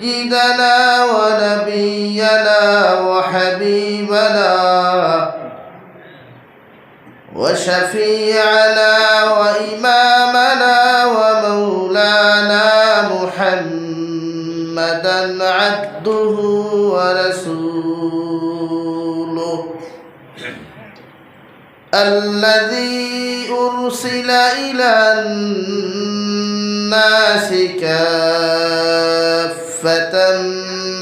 سيدنا ونبينا وحبيبنا وشفيعنا وإمامنا ومولانا محمدا عبده ورسوله. الذي أرسل إلى الناس كافة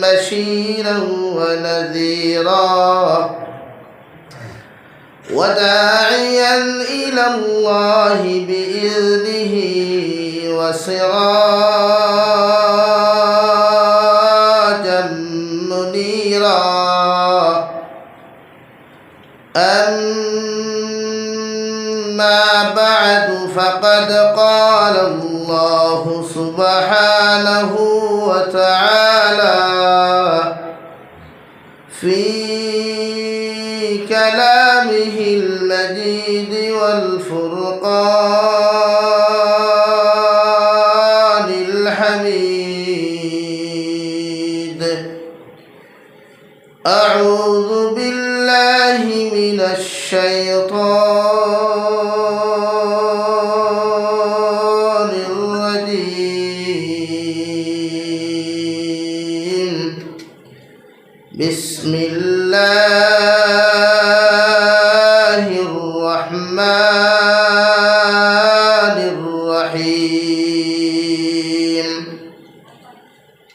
بشيرا ونذيرا وداعيا إلى الله بإذنه وسراجا منيرا. أما بعد فقد قال الله سبحانه وتعالى في كلامه المجيد والفرقان.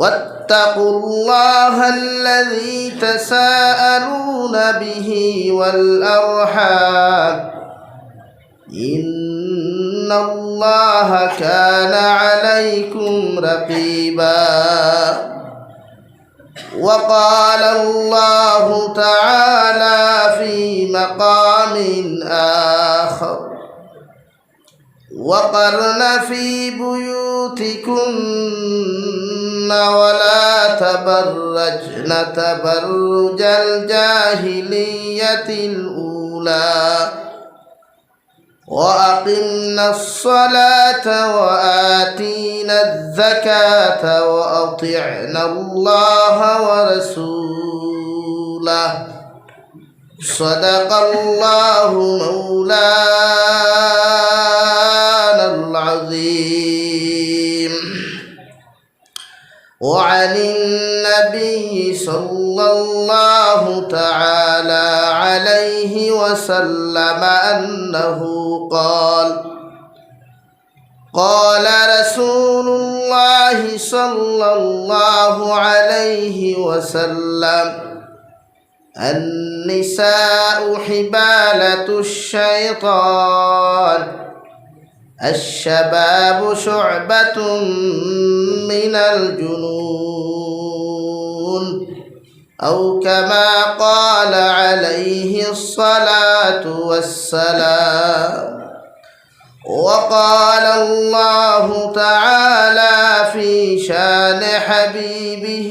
واتقوا الله الذي تساءلون به والأرحام. إن الله كان عليكم رقيباً. وقال الله تعالى في مقام آخر. وقرن في بيوتكن ولا تبرجن تبرج الجاهلية الأولى وأقمنا الصلاة وآتينا الزكاة وأطعنا الله ورسوله. صدق الله مولانا. العظيم. وعن النبي صلى الله تعالى عليه وسلم أنه قال قال رسول الله صلى الله عليه وسلم النساء حبالة الشيطان. الشباب شعبة من الجنون. أو كما قال عليه الصلاة والسلام. وقال الله تعالى في شان حبيبه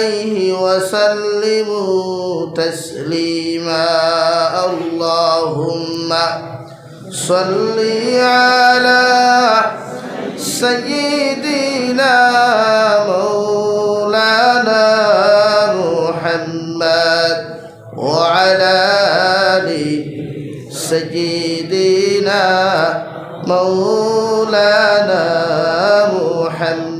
عليه وسلموا تسليما. اللهم صل على سيدنا مولانا محمد وعلى آل سيدنا مولانا محمد.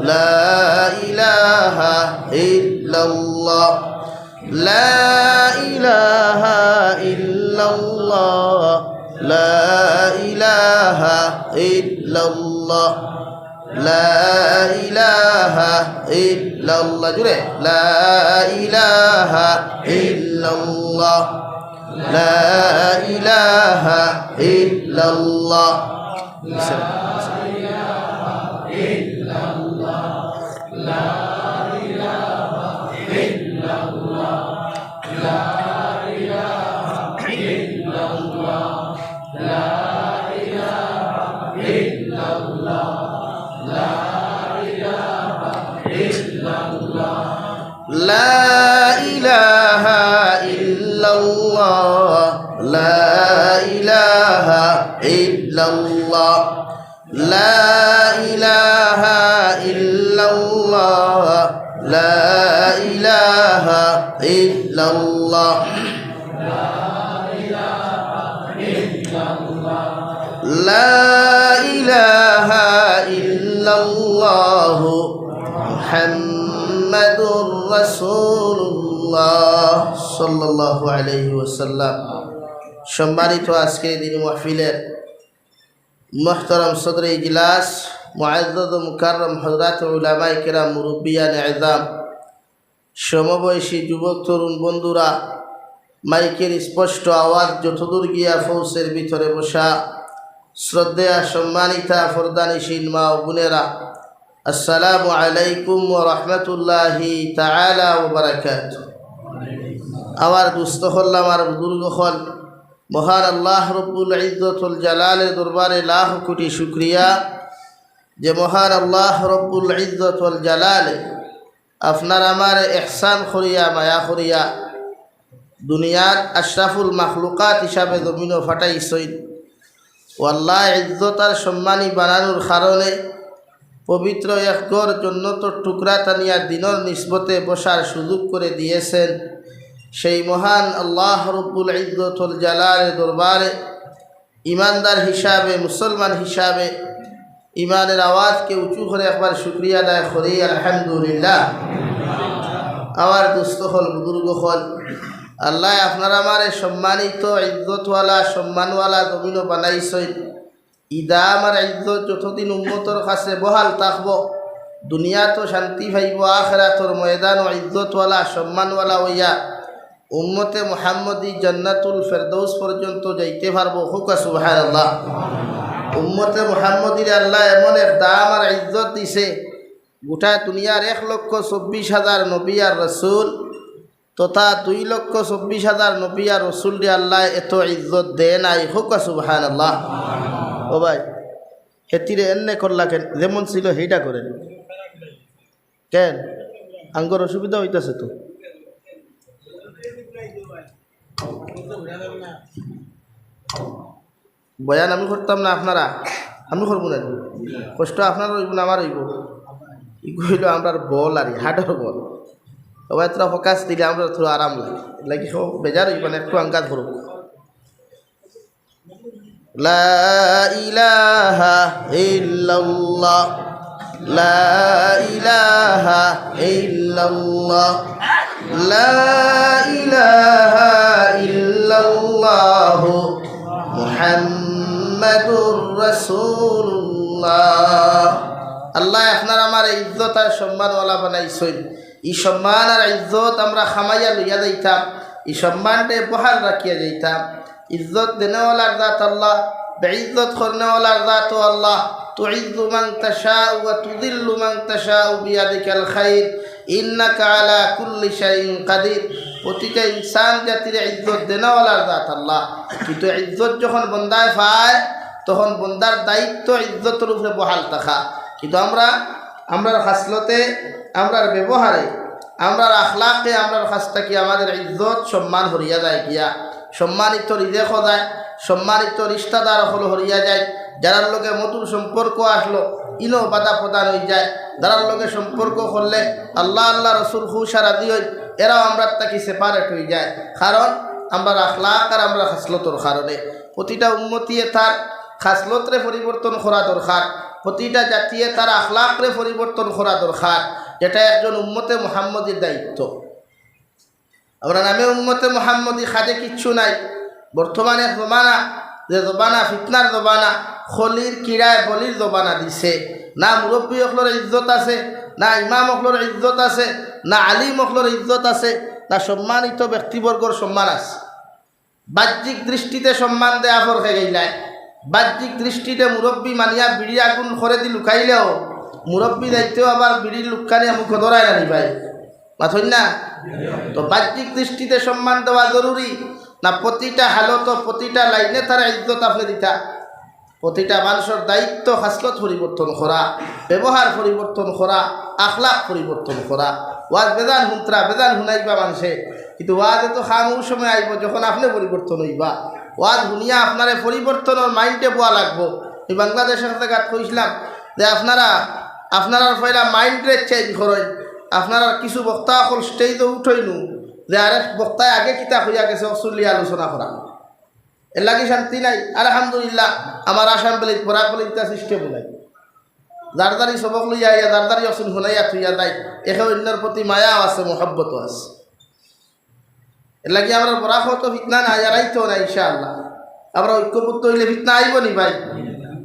لا إله إلا الله لا إله إلا الله لا إله إلا الله لا إله إلا الله جري لا إله إلا الله لا إله إلا الله إلا الله لا إله إلا الله لا إله إلا الله لا إله إلا الله محمد رسول الله صلى الله عليه وسلم সম্মানিত আজকে দিন মাহফিলের মোহতরম সদর ইজলাস মুকাররম হজরত উলামাই কেরাম মুরব্বিয়ান এজাম সমবয়সী যুবক তরুণ বন্ধুরা মাইকের স্পষ্ট আওয়াজ যতদূর গিয়া ফৌসের ভিতরে বসা শ্রদ্ধেয়া সম্মানিতা ফরদানিসীন মা ও বোনেরা আসসালামু আলাইকুম ও রহমতুল্লাহি তালা ও বারাকাত দুস্থ হল্লাম আর বুজুর্গ হল মহান আল্লাহ রব্বুল ইজ্জতুল জালালের দরবারে লাখ কোটি শুক্রিয়া যে মহান আল্লাহ রব্বুল ইজ্জতুল জালালে আপনার আমার এহসান করিয়া, মায়া করিয়া দুনিয়ার আশরাফুল মাখলুকাত হিসাবে জমিনও ফাটাইছইন ও আল্লাহ ইজ্জতার সম্মানী বানানোর কারণে পবিত্র এক গড় জন্নতর টুকরা টানিয়া দিনর নিসবতে বসার সুযোগ করে দিয়েছেন। সেই মহান আল্লাহ রব্বুল ইজ্জতুল জালালের দরবারে, ইমানদার হিসাবে, মুসলমান হিসাবে ইমানের আওয়াজকে উঁচু করে একবার শুক্রিয়া আদায় করি, আলহামদুলিল্লাহ। আমার দুস্থ হল, বুজুর্গ হল। আল্লাহ আপনার আমার সম্মানিত ইজ্জতওয়ালা, সম্মানওয়ালা জমিনও বানাইছেন। ইদা আমার ইজ্জত যতদিন উন্মতর কাছে বহাল থাকব, দুনিয়া তো শান্তি ভাইব আখরা তোর ময়দান ও ইজ্জতওয়ালা, সম্মানওয়ালা হইয়া উম্মতে মোহাম্মদী জন্নাতুল ফেরদৌস পর্যন্ত যাইতে পারব। হুকা সুবাহ আল্লাহ উম্মতে মোহাম্মদীর আল্লাহ এমন এক দাম আর ইজ্জত দিছে, গোটা দুনিয়ার এক লক্ষ চব্বিশ হাজার নবী আর রসুল, তথা দুই লক্ষ চব্বিশ হাজার নবী আর রসুল আল্লাহ এত ইজ্জত দে নাই। হুকা সুবাহান আল্লাহ ও ভাই, হেতিরে এনে করলা কেন? যেমন ছিল সেইটা করেন। কেন? আঙ্গর অসুবিধা হইতেছে তো। বয়ান আমি করতাম না আপনারা? আমি করব না। কষ্ট আপনার হইব না, আমার ইগো হইল আমরা বল আর হাটের বল। সবাই তোরা দিলে আমরা থোড়া আরাম লাগে। লাগি সব বেজার হইব না, একটু আঙ্কাজ ধরুক। লা ইলাহা ইল্লাল্লাহ। লা ইলাহা ইল্লাল্লাহ। লা ইলাহা ইল্লাল্লাহ মুহাম্মাদুর রাসূলুল্লাহ আল্লাহ আপনার আমার ইজ্জত আর সম্মানওয়ালা বানাইছেন এই সম্মান আর ইজ্জত আমরা খামাইয়া লইয়া যাইতাম এই সম্মানটে বহাল রাখিয়া যাইতাম ইজ্জত দেনেওয়ালার দাত আল্লাহ বেইজ্জত করনেওয়ালার দাত আল্লাহ تعز من تشاء وتذل من تشاء بيدك الخير ইন্না কালা কুল্লি কাদির। প্রতিটা ইনসান জাতির ইজ্জত দেনাওয়ালার দাত আল্লাহ। কিন্তু ইজ্জত যখন বন্দায় পায়, তখন বন্দার দায়িত্ব ইজ্জতের উপরে বহাল থাকা। কিন্তু আমরা, আমরার হাসলতে আমরার ব্যবহারে, আমরার আখলাকে, আমরার হাসটা কি আমাদের ইজ্জত সম্মান হরিয়া যায় গিয়া। সম্মানিত হৃদয় যায় সম্মানিত রিস্তাদার হল হরিয়া যায়। যারার লোকে মধুর সম্পর্ক আসলো, ইনো বাধা প্রদান হয়ে যায়। যারার লোকে সম্পর্ক করলে আল্লাহ আল্লাহ রসুল হুসারা দিয়ে এরাও আমরা তাকে সেপারেট হয়ে যায়। কারণ আমরা আখলাক আর আমরা খাসলতর কারণে। প্রতিটা উন্নতিয়ে তার খাসলতরে পরিবর্তন করা দরকার। প্রতিটা জাতিয়ে তার আখলাকরে পরিবর্তন করা দরকার। এটা একজন উম্মতে মোহাম্মদের দায়িত্ব। আমরা নামে উম্মতে মোহাম্মদী খাদে কিচ্ছু নাই। বর্তমানে জমানা যে জবানা, ফিতনার জবানা, খলির, কিরায়, বলির জবানা দিছে। না মুরব্বী অকলোর ইজ্জত আছে, না ইমাম অকলোর ইজ্জত আছে, না আলিম অকলোর ইজ্জত আছে, না সম্মানিত ব্যক্তিবর্গর সম্মান আছে। বাহ্যিক দৃষ্টিতে সম্মান দেয়া ফরকে গেইলায় বাহ্যিক দৃষ্টিতে মুরব্বী মানিয়া বিড়ি আগুন করে দি লুকাইলেও মুরব্বী দায়িত্ব আবার বিড়ির লুকানি মুখ ধরায় আনি ভাই মাথই না? তো বাহ্যিক দৃষ্টিতে সম্মান দেওয়া জরুরি না, প্রতিটা হালত, প্রতিটা লাইনে তারা ইজ্জত আপনি দিতা। প্রতিটা মানুষের দায়িত্ব হাসলত পরিবর্তন করা, ব্যবহার পরিবর্তন করা আখলাক পরিবর্তন করা। ওয়াজ বেদান হুন্তরা বেদান শুনাইবা মানুষে। কিন্তু ওয়াজে তো খামু সময় আইব যখন আপনি পরিবর্তন হইবা। ওয়াজ শুনিয়া আপনারে পরিবর্তনের মাইন্ডে বোয়া লাগবো। এই বাংলাদেশের থেকে কইছিলাম যে আপনারা আপনারা পয়লা মাইন্ডে চেঞ্জ করেন। আপনারা কিছু বক্তা অকল স্টেজে উঠইনু। যে আরেক বক্তায় আগে কিতাব হইয়া গেছে অসুলিয়া আলোচনা করা। এর লাগি শান্তি নাই। আলহামদুলিল্লাহ, আমার আসাম বলে পড়া বলে ইত্যা সৃষ্টি বলাই যার দ্বারি সবক লইয়া ইয়া যার দ্বারি অসুল শুনাইয়া থুইয়া যায় একে অন্যর প্রতি মায়াও আছে, মোহাব্বতও আছে। এর লাগি আমরা পড়া তো ফিতনা না ইয়ারাই তো না ইনশা আল্লাহ আমরা ঐক্যবদ্ধ হইলে ফিতনা আইব নি ভাই?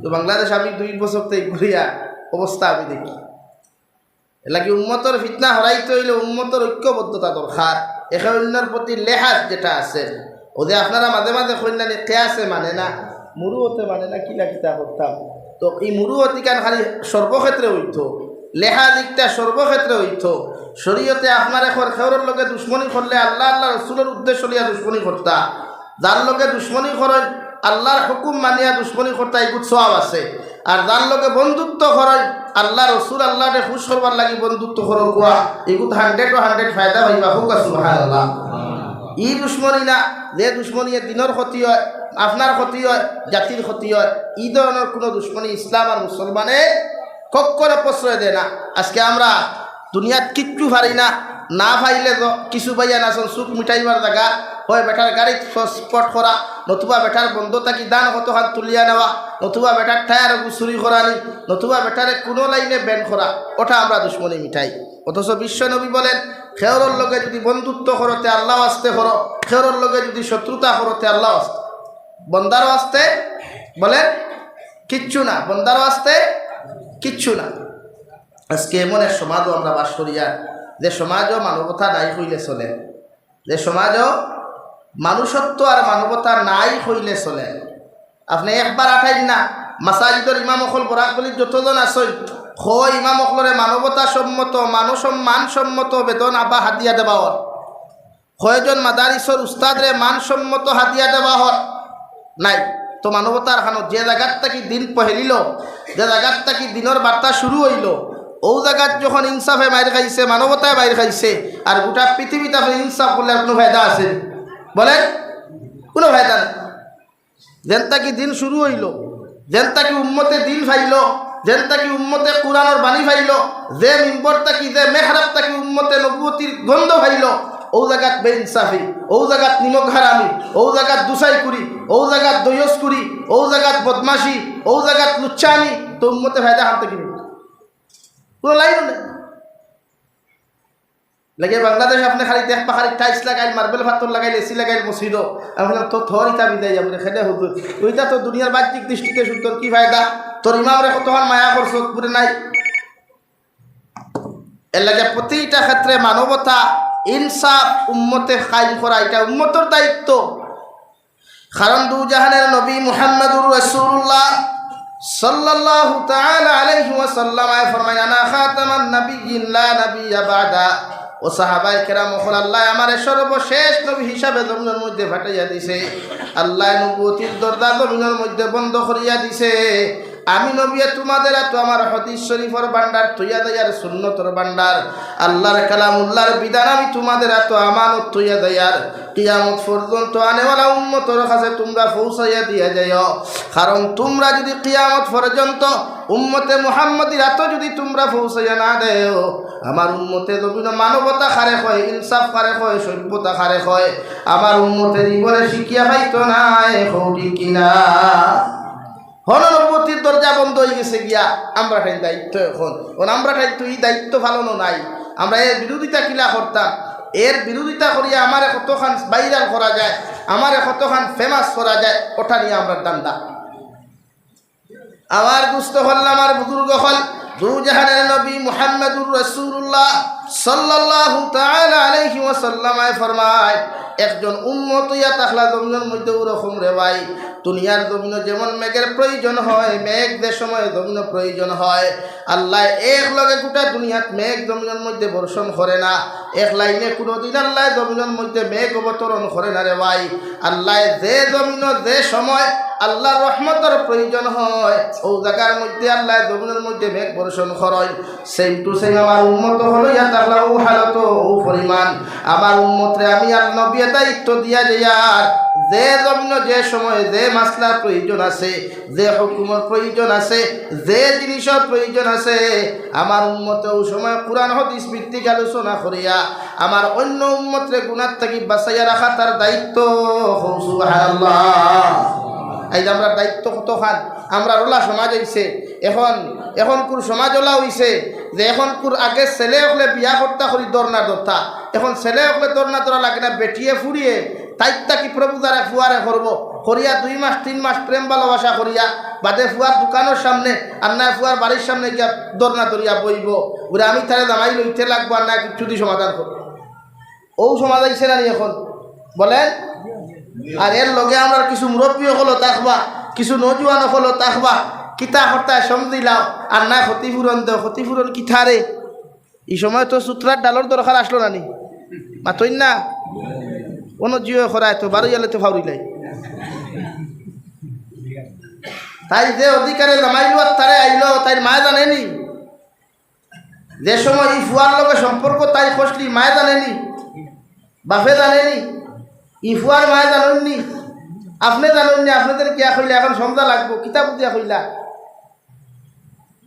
তো বাংলাদেশ আমি দুই বছর থেকে ঘুরিয়া অবস্থা আমি দেখি। এর লাগি উন্মতর ফিতনা হরাইতে হইলে উন্মতর ঐক্যবদ্ধতা দরকার। একে অন্যর প্রতি লেহাজ যেটা আছে ওদের আপনারা মাঝে মাঝে কন্যানি কেয়াসে মানে না মুরুহতে মানে না, কিলা কিতা করতাম? তো এই মুরুহতি কান খালি সর্বক্ষেত্রে হইতো? লেহা দিকটা সর্বক্ষেত্রে হইতো। শরীয়তে আপনার এখন খেউরের লোকে দুশ্মনী করলে আল্লাহ আল্লাহ রসুলের উদ্দেশ্য লিয়া দুশ্মনী করতা। যার লোকে দুশ্মনী করেন, আল্লাহর হুকুম মানিয়া দুশ্মনী করতা, এগুত সব আছে। আর যার লোকে বন্ধুত্ব করেন আল্লাহ রসুল আল্লাহরে খুশ করবার লাগি বন্ধুত্ব করো কোয়া এগুত হান্ড্রেড ও হান্ড্রেড ফায়দা হইবা হোক সুহান আল্লাহ ই দুশ্মনী না, যে দুশ্মনী দিনের ক্ষতি হয় আপনার ক্ষতি হয় জাতির ক্ষতি হয়, ই ধরনের কোনো দুশ্মনী ইসলাম আর মুসলমানে কক্করে প্রশ্রয় দেয় না। আজকে আমরা দুনিয়াত কিচ্ছু পারি না না পাইলে তো কিছু পাইয়া না সুখ মিঠাইবার জায়গা হয় বেটার গাড়িত স্পট করা নতুবা বেটার বন্ধ থাকি দান কতখান তুলিয়া নেওয়া নতুবা বেটার টায়ার চুরি করা নি। নতুবা বেটারে কোনো লাইনে ব্যান করা ওটা আমরা দুশ্মনী মিঠাই। অথচ বিশ্বনবী বলেন খেয়রর লগে যদি বন্ধুত্ব করতে আল্লাহ আসতে করো খেয়রর লগে যদি শত্রুতা করতে আল্লাহ আসতে বন্দারও আসতে বলেন কিচ্ছু না। বন্দারও আসতে, কিচ্ছু না। আজকে এমন এক সমাজও আমরা বাস করিয়া যে সমাজও মানবতা নাই হইলে চলে। যে সমাজও মানুষত্ব আর মানবতা নাই হইলে চলে। আপনি একবার আঠাইন না মাসাজিদর ইমাম অকল বরাক বলি যতজন আসই হ ইমাম অকলরে মানবতা সম্মত মানুষ মানসম্মত বেতন আবা হাতিয়া দেওয়া হল। কয়জন মাদারিসর উস্তাদরে মানসম্মত হাতিয়া দেওয়া হল। নাই, তো মানবতার খানো যে জায়গার থাকি দিন পহেলিল, যে জায়গার থাকি দিনের বার্তা শুরু হইল ও জায়গাত যখন ইনসাফে মাইর খাইছে, মানবতায় মাইর খাইছে, আর গোটা পৃথিবীতে আপনি ইনসাফ করলে কোনো ফায়দা আছে? বলেন, কোনো ফায়দা নেই। যেন তাকি দিন শুরু হইল যেন তাকি উম্মতে দিন ফাইল যেন তাকি উম্মতে কোরআনের বাণী ফাইল, যে মিম্বর তাকি যে মেহরাব তাকি উম্মতে নবুয়তির গন্ধ ফাইল, ও জায়গাত বেইনসাফি, ও জায়গাত নিমক হারামি, ও জায়গাত দুসাই কুরি ও জায়গাত দয়স কুরি ও জায়গাত বদমাসি ও জায়গাত লুচ্চানি তো উম্মতে ফায়দা হাতে কিনি কোনো লাইন নেই। লাগে বাংলাদেশ আপনি খালি দেখ খালি টাইলস লাগাইল মার্বেল পাথর লাগাইল এসি লাগাইল মসজিদ আমি বললাম তোর থর ইতা বিদায় যাব খেলে হুজুর ওইটা তো দুনিয়ার বাহ্যিক দৃষ্টিতে তোর কি ফায়দা তোর ইমামরে কতক্ষণ মায়া করছ পুরে নাই? এর লাগে প্রতিটা ক্ষেত্রে মানবতা ইনসাফ উম্মতে কায়েম করা এটা উম্মতর দায়িত্ব। কারণ দু জাহানের নবী মুহাম্মদুর রাসূলুল্লাহ সাল্লাল্লাহু তাআলা আলাইহি ওয়াসাল্লাম আয় ফরমায় আনা খাতামান নাবিয়্যিন, লা নাবিয়্যা বাদা। ও সাহাবায়ে কেরাম হল আল্লাহ আমার সর্বশেষ নবী হিসাবে জমিনের মধ্যে ফাটাইয়া দিছে। আল্লাহ নবুয়তির দরজা জমিনের মধ্যে বন্ধ করিয়া দিছে। আমি নবিয়ে তোমাদের এত আমার হদিস শরীফর বান্ডার তৈয়া দেয়ার সুন্নতর বান্ডার আল্লাহর কালামুল্লাহর বিধান, আমি তোমাদের এত আমানত তৈয়া দেয়ার কিয়ামত পর্যন্ত আনেওয়ালা উম্মতর কাছে তোমরা পৌঁছাইয়া দিয়া যাইও। কারণ তোমরা যদি কিয়ামত পর্যন্ত উম্মতে মুহাম্মদির এত যদি তোমরা পৌঁছাইয়া না দেও, আমার উম্মতে বিভিন্ন মানবতা খারে হয়, ইনসাফ খারে হয়, সভ্যতা খারে হয়, আমার উম্মতে জীবনে শিখিয়া পাইতো না কিনা। হননবতির দরজা বন্ধ হয়ে গেছে গিয়া, আমরা ঠাই দায়িত্ব এখন। এখন আমরা ঠাই তো এই দায়িত্ব ফালানো নাই। আমরা এর বিরোধিতা কিলা করতাম? এর বিরোধিতা করিয়া আমার কতখান ভাইরাল করা যায়, আমার কতখান ফেমাস করা যায় ওটা নিয়ে আমরা দান্দা। আমার দুস্থ হল আমার বুজুর্গ হল দুজাহানের নবী মুহাম্মদুর রাসূলুল্লাহ। সাল্লাল্লাহু একজন ইয়া মধ্যে রে ভাই, দুনিয়ার জমিনে যেমন মেঘের প্রয়োজন হয়, মেঘ সময় প্রয়োজন হয়, আল্লাহ এক লগে দুনিয়াত মেঘ মধ্যে বর্ষণ করে না, এক লাইনে কোনোদিন আল্লাহ জমিনের মধ্যে মেঘ অবতরণ করে না রে ভাই, আল্লাহ যে জমিন যে সময় আল্লাহর রহমতের প্রয়োজন হয়, ও জায়গার মধ্যে আল্লাহ জমিনের মধ্যে মেঘ বর্ষণ খরয় সেম টু সেম আমার উন্মত হলো ইয়াত আল্লাহ ও হালত ও পরিমাণ। আমার উন্মতরে আমি আর নবী দায়িত্ব দিয়া যাইয়ার যে জমিন, যে সময় যে মাসলার প্রয়োজন আছে, যে হুকুমের প্রয়োজন আছে, যে জিনিসের প্রয়োজন আছে, আমার উন্মতে ও সময় কোরআন, হদিস ভিত্তিক আলোচনা করিয়া আমার অন্য উন্মতরে গুণার থেকে বাঁচাইয়া রাখা তার দায়িত্ব। এই আমরা দায়িত্ব কত খান আমরা ওলা সমাজ হইছে। এখন এখন কুর সমাজ ওলা হইছে যে এখন কুর আগে ছেলে হলে বিয়া কর্তা করি দরনা দরতা এখন ছেলে হলে দরনা দরা লাগে না, বেটিয়ে ফুরিয়ে তাইতা কি প্রভু দ্বারা ফুয়ারে করব করিয়া দুই মাস, তিন মাস প্রেম ভালোবাসা করিয়া বাদে ফুয়ার দোকানের সামনে আর না ফুয়ার বাড়ির সামনে গিয়া দরনা দরিয়া বইব বলে আমি তাহলে দামাই লইতে লাগবো আর না কিছু সমাধান করব ও না নি এখন? বলেন আর এর লগে আমরা কিছু মুরব্বী হলো তাকবা কিছু নজুয়ান হলো তাকবা কিতা হর্তায় সমদিলাম আর না ক্ষতিপূরণ দেও ক্ষতিপূরণ কিথারে এই সময় তো সুতরার ডালর দরকার আসলো নানি। মাতই না? কোনো জিও খরায় তো বারো গেলে তো ফাউরিলাই তাই যে অধিকারে জামাইলো আর তারে আইল তাই মায় জানেনি যে সময় এই ফুয়ার লগে সম্পর্ক তাই খসলি মায় জানেনি বাপে জানেনি ইফুয়ার মায় জানুননি আপনি জানুননি আপনাদের কিয়া কইলে? এখন সন্ধ্যা লাগবো কিতাব দিয়া কইলা?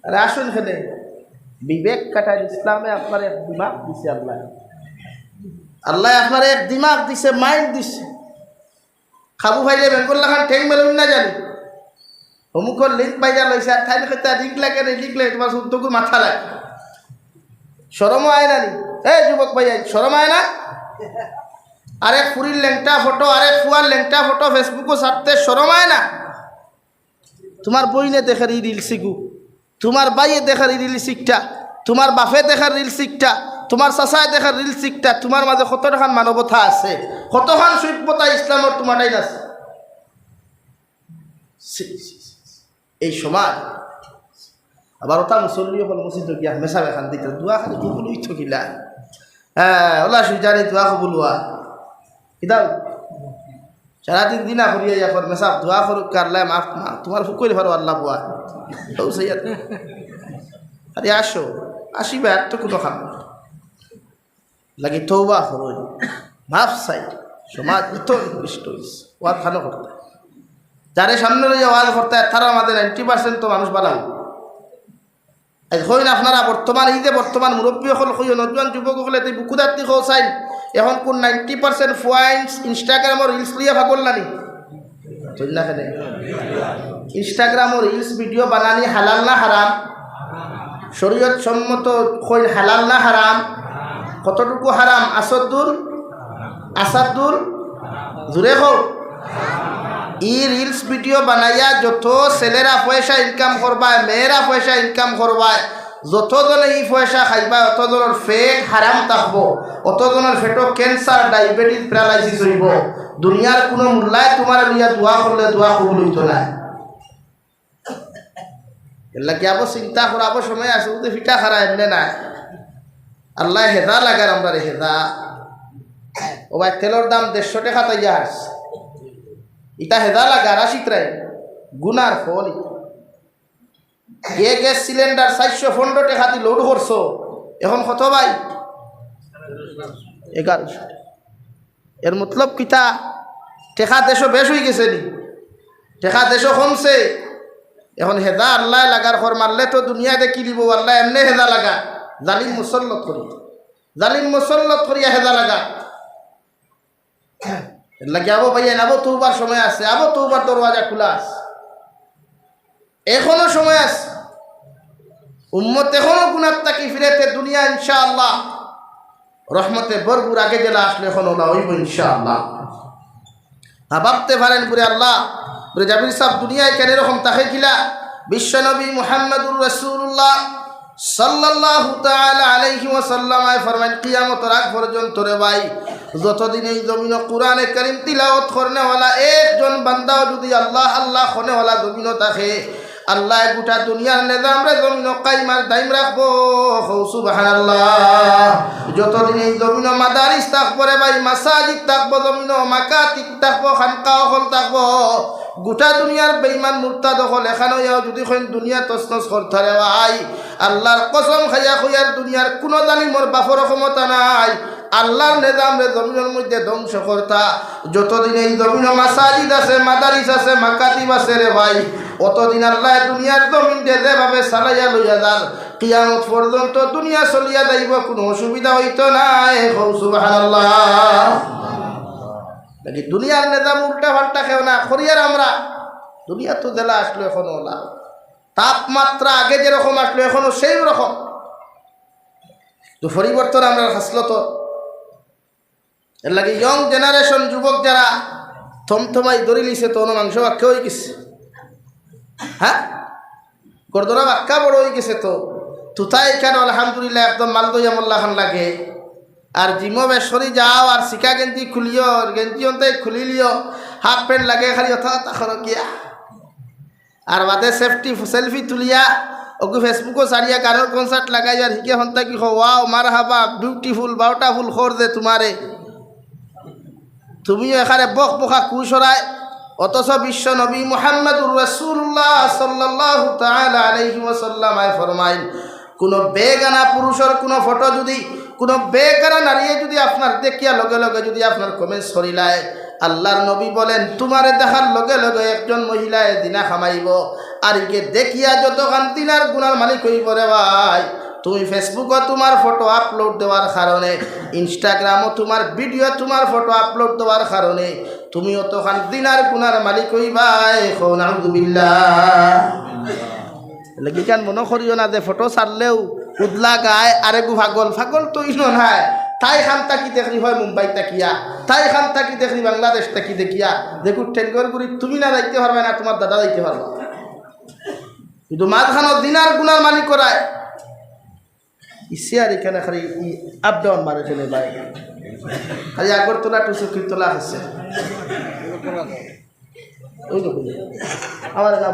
আরে আসুন খেলে বিবেক কাটার ইসলামে আপনার এক দিমাগ দিছে আল্লাহ। আল্লাহ আপনার এক দিমাগ দিছে মাইন্ড দিছে। খাবু ভাইলে বেঙ্গল লাখান ঠেং মেলুন না জানি। অমুকর লিঙ্ক পাইয়া লইছে আর ঠাই খেতে লিঙ্ক লাগে না লিঙ্ক লাগে তোমার শুদ্ধকুর মাথা লাগে। সরমও আয় না নি? এই যুবক ভাই সরম আয় না? আরেক ফুরির লেংটা ফটো আরেক ফুয়ার লেংটা ফটো ফেসবুকও ছাড়তে সরমায় না? তোমার বইনে দেখার ই রিল তোমার বাইয়ে দেখার রিল শিখটা, তোমার বাপে দেখার রিল শিখটা, তোমার চাচায় দেখার রিল শিখটা, তোমার মাঝে কতখান মানবতা আছে, কতখান সভ্যতা ইসলামর তোমারটাই আছে? এই সমাজ আবার ওটা মুসল্লি হল মসজিদ গিয়া মেশা বেখান দিতে দোয়া খালি কুকুলই থকিলা হ্যাঁ ওলা সুজানি দোয়া কবুলুয়া কিতাব সারাদিন দিনা করিয়া যাফর মেসাব দোয়া করুক কারলাই মাফ, মা, তোমার ফুকরি ফারো আল্লাহ বুয়া। ও সৈয়াদ। আরে আসো, আসিবা আর তো কোনো খাম লাগে তৌবা করো মাফ চাই। সমাজ এত নিকৃষ্ট হয়েছে ওয়াদ খানো করতে। যারে সামনে লইয়া ওয়াজ করতে তারা আমাদের নাইনটি পার্সেন্ট তো মানুষ বানাবো হইন আপনারা বর্তমান, এই যে বর্তমান মুরব্বী সকল হইও নতুন যুবকসকলে এই বুকুদার্তি হো চাইন এখন কোন নাইনটি পার্সেন্ট পয়েন্টস ইনস্টাগ্রামর রিলস লিয়া ভাগল নানি কেনে? ইনস্টাগ্রামর রিলস ভিডিও বানানি হালাল না হারাম? শরীয়ত সম্মত কই হালাল না হারাম? কতটুকু হারাম? আসাদুল আসাদুল জুড়ে হোক ই রিলস ভিডিও বানাইয়া যত ছেলেরা পয়সা ইনকাম করবায়, মেয়েরা পয়সা ইনকাম করবায় যতজনে ই পয়সা খাইবা, অতজনের ফেট হারাম থাকব অতজনের ফেটও ক্যান্সার ডায়াবেটিস প্যারালাইসিস হইব। দুনিয়ার কোনো মূল্যায় তোমার লইয়া দোয়া করলে দোয়া কবুল হইত না এলা কি আবো চিন্তা করাবো সময় আছে বুঝতে ফিটা খারা এমনি নাই। আল্লাহ হেদা লাগার আমরা রে হেদা। ও ভাই তেলের দাম দেড়শো টাকা আসছে ইটা হেদা লাগা রাশিক রায় গুনার ফল ইটা। এ গ্যাস সিলিন্ডার চারশো পনেরো টাকা দিয়ে লোড করছ। এখন কত ভাই? এগারোশো এর মতলব কিতা টেকা দেশও বেশ হয়ে গেছে নি। টেকা দেশও কমছে। এখন হেদা আল্লাহ লাগার ঘর মারলে তো দুনিয়া দেখি দিব আল্লাহ? এমনি হেদা লাগা। জালিম মুসল্লত করি। জালিম মুসল্লত করিয়া হেদা লাগা। লাগে আবো ভাইয়া, আবো তোরবার সময় আছে। আবো তোরবার দরওয়াজা খোলা আছে। এখনও সময় আছে। উম্মত এখনও গুণার তাকি ফিরেতে দুনিয়া ইনশাআল্লাহ। রহমতে বরপুর আগে জেলা আসলে এখন ওলা হইব ইনশাআল্লাহ। হ্যাঁ ভাবতে পারেন পুরে আল্লাহ, পুরে জাবির সাহেব দুনিয়ায় কেন এরকম তাকে খিলা বিশ্বনবী মুহাম্মদুর রসুল্লাহ সাল্লাল্লাহু তাআলা আলাইহি ওয়াসাল্লাম আয় ফরমান কিয়ামতের আগ পর্যন্ত রে ভাই, যতদিন এই জমিন কোরআনে কারীম তিলাওয়াত করনেওয়ালা একজন বান্দাও যদি আল্লাহ আল্লাহ খনেওয়ালা জমিন থাকে আল্লাহ গোটা দুনিয়ার নিজাম রে জমিন কাইমার দাইম রাখব। সুবহানাল্লাহ। যতদিন এই জমিন মাদারিস থাকব রে ভাই, মাসাজিদ থাকব, জমিন মাকাতিক থাকব, খানকা হল থাকব। গোটা দুনিয়ার বেইমান মুর্তা দখল এখানে যদি এখন দুনিয়া তসনস করতারে ভাই। আল্লাহর কসম খাইয়া খুইয়ার দুনিয়ার কোনো জালিমর বাফর ক্ষমতা নাই। আল্লাহর নিজাম রে জমিনের মধ্যে ধ্বংস করতা যতদিন এই জমিন মাসাজিদ আছে, মাদারিস আছে, মাকাতিব আছে রে ভাই, অতদিন আল্লাহ দুনিয়ার জমিন যে যেভাবে চালাইয়া লইয়া যান, কিয়ামত পর্যন্ত দুনিয়া চলিয়া যাইব, কোনো অসুবিধা হইতো নাই। নাকি দুনিয়ার নিজাম উল্টা পাল্টা খেও না খরিয়ার আমরা। দুনিয়া তো জেলা আসলো এখন ওলা তাপমাত্রা আগে যেরকম আসলো, এখনও সেই রকম। তো পরিবর্তন আমরা হাসলো তো। এর লাগে ইয়ং জেনারেশন যুবক যারা থমথমাই দড়ি লিছে তো মাংস বাক্য হয়ে গেছে হ্যাঁ? গরদরা বাক্কা বড় হয়ে গেছে তো। তুতাই এখানে আলহামদুলিল্লাহ একদম মালদইয়া মোল্লা খান লাগে। আর জিমো বেসরি যাও, আর শিকা গেঞ্জি খুলিও গেঞ্জি অন্তে খুলি লিও। হাফ প্যান্ট লাগে খালি অথা খরকিয়া আর বাদে সেফটি সেলফি তুলিয়া ওকে ফেসবুকও সারিয়া গানের কনসার্ট লাগাই আর হিকে হন্তা কি ওয়াও মার হাবা বিউটিফুল বারোটা ফুল খোর দে তোমারে তুমিও এখানে বক বকা কুসরায় অথচ বিশ্ব নবী মোহাম্মদুর রসুল্লাহ সাল্লাহ আয় ফরমাইন, কোনো বেগানা পুরুষের কোনো ফটো যদি, কোনো বেগানা নারীয়ে যদি আপনার দেখিয়া লগে লগে যদি আপনার কমেন্ট সরিলায় আল্লাহর নবী বলেন, তোমারে দেখার লগে লগে একজন মহিলায় দিনা খামাইব, আর ইকে দেখিয়া যতখান দিনার গুনার মালিক হইব রে ভাই, তুমি ফেসবুকও তোমার ফটো আপলোড দেওয়ার কারণে ইনস্টাগ্রামও তোমার ভিডিও তোমার ফটো আপলোড দেওয়ার কারণে তুমি অতখান দিনার গুনার মালিক হইবাই লাগি কান মনে করিও না যে ফটো ছাড়লেও উদলা গায় আরেগু ফাগল ফাগল তো ইনো নাই। তাই খান তাকি দেখি হয় মুম্বাই তাকিয়া, তাই খান তাকি দেখি বাংলাদেশ তাকি দেখিয়া। দেখু টেনগর গুড়ি তুমি না যাইতে পারবে না, তোমার দাদা যাইতে পারবে। কিন্তু মাঝখানো দিনার গুনার মালিক করায়। ইসে আর এখানে খালি আপ ডাউন মারে ফেলে ভাই। খালি আগরতলা টু সুকিরতলা দেখুন আমার না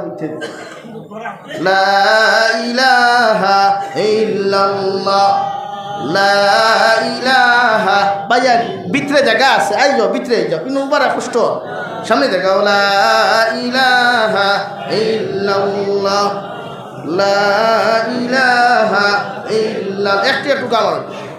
ভিতরে জায়গা আছে। আই যাও, ভিতরে যাও। কিন্তু উবার কষ্ট সামনে জায়গা। লা ইলাহা একটু একটু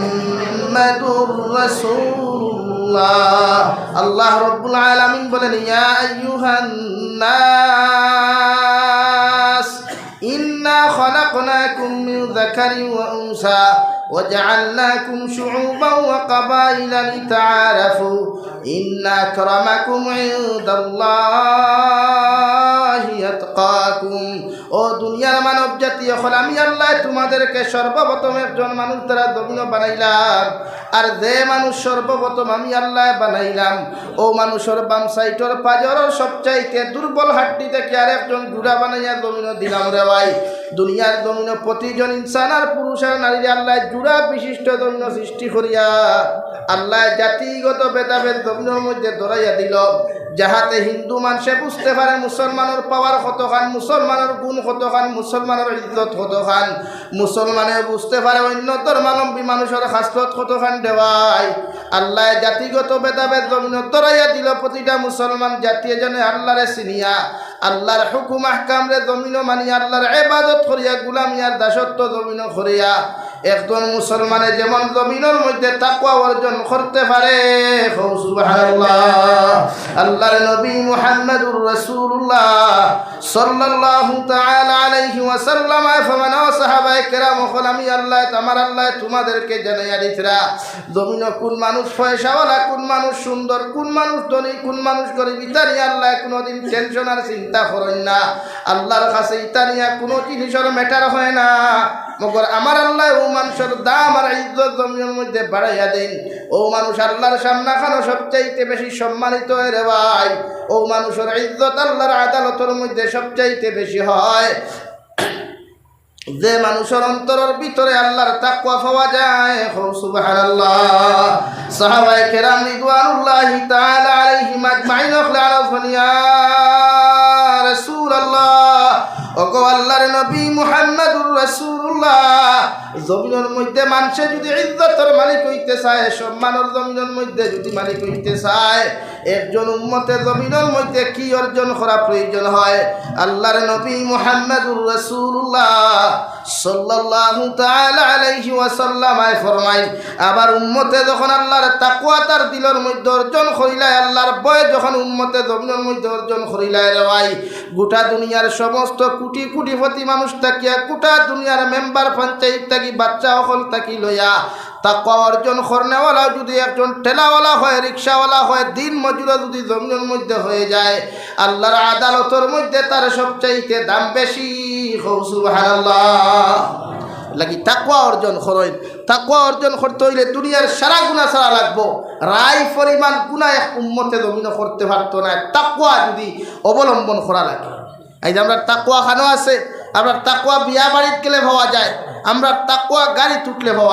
মুহাম্মাদুর রাসূলুল্লাহ। আল্লাহ রাব্বুল আলামিন বলেন ইয়া আইয়ুহান নাস ইন্না খলাক خلقناكم من ذكر وأنثى وجعلناكم شعوبا وقبائل لتعارفوا إن أكرمكم عند الله يتقاكم ও দুনিয়ার মানব জাতি এখন আমি আল্লাহ তোমাদেরকে সর্বপ্রথম একজন মানুষ দ্বারা দমিন বানাইলাম আর যে মানুষ সর্বপ্রথম আমি আল্লাহ বানাইলাম ও মানুষের বাম সাইটর পাজরের সবচাইতে দুর্বল হাড্ডি থেকে আর একজন জুড়া বানাইয়া দমিন দিলাম রে ভাই দুনিয়ার দমিন প্রতিজন ইনসান আর পুরুষ আর নারীর আল্লাহ জুড়া বিশিষ্ট দমিন সৃষ্টি করিয়া আল্লাহ জাতিগত ভেদাভেদ দমিনের মধ্যে দৌড়াইয়া দিল। যাহাতে হিন্দু মানুষে বুঝতে পারে মুসলমানের পাওয়ার কতখান, মুসলমানের গুণ কতখান, মুসলমানের ইজ্জত কতখান মুসলমানে বুঝতে পারে অন্য ধর্মালম্বী মানুষের হাসলত কতখান দেওয়াই। আল্লাহ জাতিগত ভেদাভেদ জমিন তরাইয়া দিল প্রতিটা মুসলমান জাতীয় জনে আল্লাহরে চিনিয়া আল্লাহর হুকুম আহকামরে জমিন মানিয়া আল্লাহর এবাদত করিয়া গুলামিয়ার দাসত্ব জমিন করিয়া। একজন মুসলমানে যেমন জমিনের মধ্যে তাকুয়া অর্জন করতে পারে হৌ সুবহানাল্লাহ। আল্লাহর নবী মুহাম্মদুর রাসূলুল্লাহ সাল্লাল্লাহু তাআলা আলাইহি ওয়াসাল্লাম ফমান সাহাবায়ে কেরাম হল আমি আল্লাহ তোমার আল্লাহ তোমাদেরকে জানাইয়া দিতরা জমিন কোন মানুষ পয়সাওয়ালা, কোন মানুষ সুন্দর, কোন মানুষ ধনী, কোন মানুষ গরিব ইতানি আল্লাহ কোনোদিন টেনশন আর চিন্তা করেন না। আল্লাহর কাছে ইতানিয়া কোনো জিনিসের ম্যাটার হয় না। মগর আমার আল্লাহ ও মানুষের দাম আর ইজ্জত জমিনের মধ্যে বাড়াইয়া দেন। ও মানুষ আল্লাহর সামনা খানো সবচাইতে বেশি সম্মানিত রে ভাই। ও মানুষের ইজ্জত আল্লাহর আদালতের মধ্যে সবচাইতে বেশি হয়। যে মানুষের অন্তরের ভিতরে আল্লাহর তাকওয়া পাওয়া যায়, হো সুবহানাল্লাহ। সাহাবায়ে কেরাম রিদওয়ানুল্লাহি তাআলা আলাইহিম আজমাইন আখলানা ইয়া রাসূলুল্লাহ। ওগো আল্লাহর নবী মুহাম্মদুর রাসূলুল্লাহ। জমিনের মধ্যে মানুষে যদি ইজ্জতের মালিক হইতে চায় সম্মানের জমিনের মধ্যে যদি মালিক হইতে চায়, একজন উম্মতের জমিনের মধ্যে কি অর্জন করা প্রয়োজন হয়? আল্লাহর নবী মুহাম্মদুর রাসূলুল্লাহ সাল্লাল্লাহু তাআলা আলাইহি ওয়াসাল্লাম আয় ফরমাই আবার উম্মতে যখন আল্লাহর তাকওয়া তার দিলের মধ্যে অর্জন করিলাই আল্লাহর ভয় যখন উম্মতে জমিনের মধ্যে অর্জন করিলাই রে ভাই, গোটা দুনিয়ার সমস্ত কোটি কোটিপতি মানুষ থাকিয়া, গোটা দুনিয়ার মেম্বার পঞ্চায়েত থাকি, বাচ্চা অকল থাকি লইয়া। তাকওয়া অর্জন করনেওয়ালা যদি একজন ঠেলাওয়ালা হয় রিক্সাওয়ালা হয়, দিন মজুরা যদি জমিনের মধ্যে হয়ে যায় আল্লাহর আদালতের মধ্যে তার সবচাইতে দাম বেশি লাগি তাকুয়া অর্জন করেন তাকুয়া অর্জন করতে হইলে দুনিয়ার সারা গুণা সারা লাগবো। রায় পরিমাণ গুণা এক উম্মতে জমিন করতে পারতো না। তাকুয়া যদি অবলম্বন করা লাগে। এই যে আমরা তাকুয়া খানো আছে, আমরা তাকুয়া বিয়া বাড়িত গেলে পাওয়া যায়, আমরা তাকুয়া গাড়ি তুটলে পাওয়া